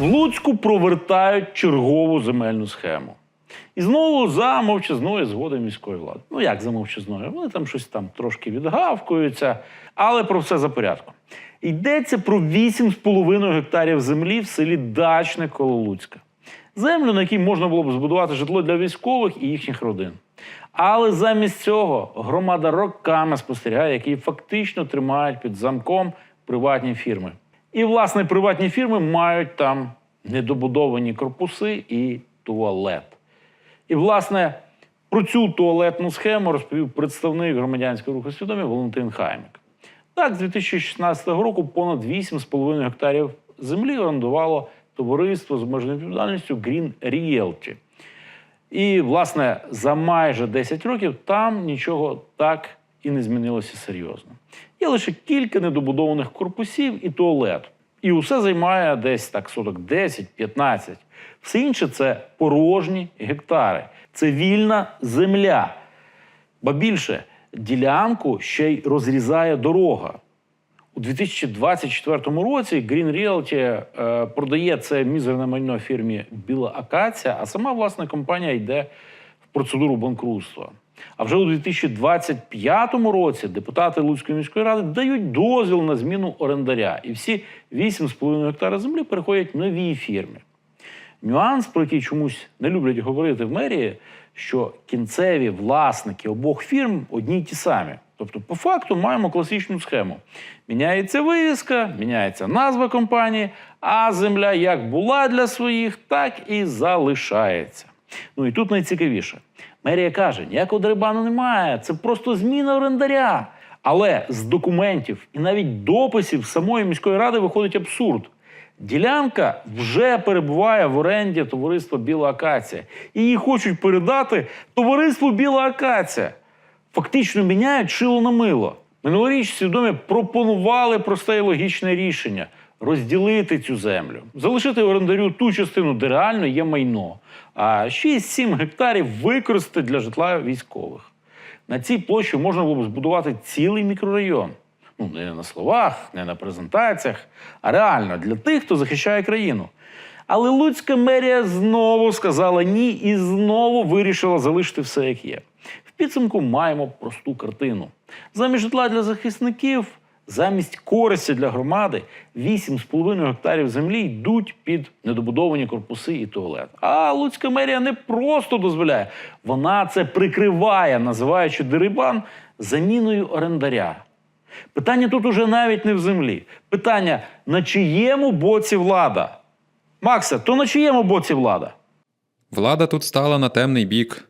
В Луцьку провертають чергову земельну схему. І знову за мовчазної згоди міської влади. Ну як за мовчазною? Вони там щось там трошки відгавкуються, але про все за порядком. Йдеться про 8,5 гектарів землі в селі Дачне коло Луцька. Землю, на якій можна було б збудувати житло для військових і їхніх родин. Але замість цього громада роками спостерігає, які фактично тримають під замком приватні фірми. І, власне, приватні фірми мають там недобудовані корпуси і туалет. І, власне, про цю туалетну схему розповів представник громадянського руху свідомі Валентин Хаймик. Так, з 2016 року понад 8,5 гектарів землі орендувало товариство з обмеженою відповідальністю Green Realty. І, власне, за майже 10 років там нічого так і не змінилося серйозно. Є лише кілька недобудованих корпусів і туалет. І усе займає десь так соток 10-15. Все інше це порожні гектари. Це вільна земля. Ба більше, ділянку ще й розрізає дорога. У 2024 році Green Realty е, продає це мізерне майно фірмі Біла Акація, а сама власна компанія йде в процедуру банкрутства. А вже у 2025 році депутати Луцької міської ради дають дозвіл на зміну орендаря, і всі 8,5 гектара землі переходять новій фірмі. Нюанс, про який чомусь не люблять говорити в мерії, що кінцеві власники обох фірм одні й ті самі. Тобто, по факту маємо класичну схему. Міняється вивіска, міняється назва компанії, а земля як була для своїх, так і залишається. Ну і тут найцікавіше. Мерія каже, ніякого дерибану немає, це просто зміна орендаря. Але з документів і навіть дописів самої міської ради виходить абсурд. Ділянка вже перебуває в оренді товариства Біла Акація. І її хочуть передати товариству Біла Акація. Фактично міняють шило на мило. Минулоріч свідомі пропонували просте і логічне рішення розділити цю землю, залишити орендарю ту частину, де реально є майно, а 6-7 гектарів використати для житла військових. На цій площі можна було б збудувати цілий мікрорайон. Ну, не на словах, не на презентаціях, а реально для тих, хто захищає країну. Але Луцька мерія знову сказала ні і знову вирішила залишити все як є. В підсумку маємо просту картину. Замість житла для захисників, замість користі для громади, 8,5 гектарів землі йдуть під недобудовані корпуси і туалет. А Луцька мерія не просто дозволяє, вона це прикриває, називаючи дерибан заміною орендаря. Питання тут уже навіть не в землі. Питання, на чиєму боці влада? Макса, то на чиєму боці влада? Влада тут стала на темний бік.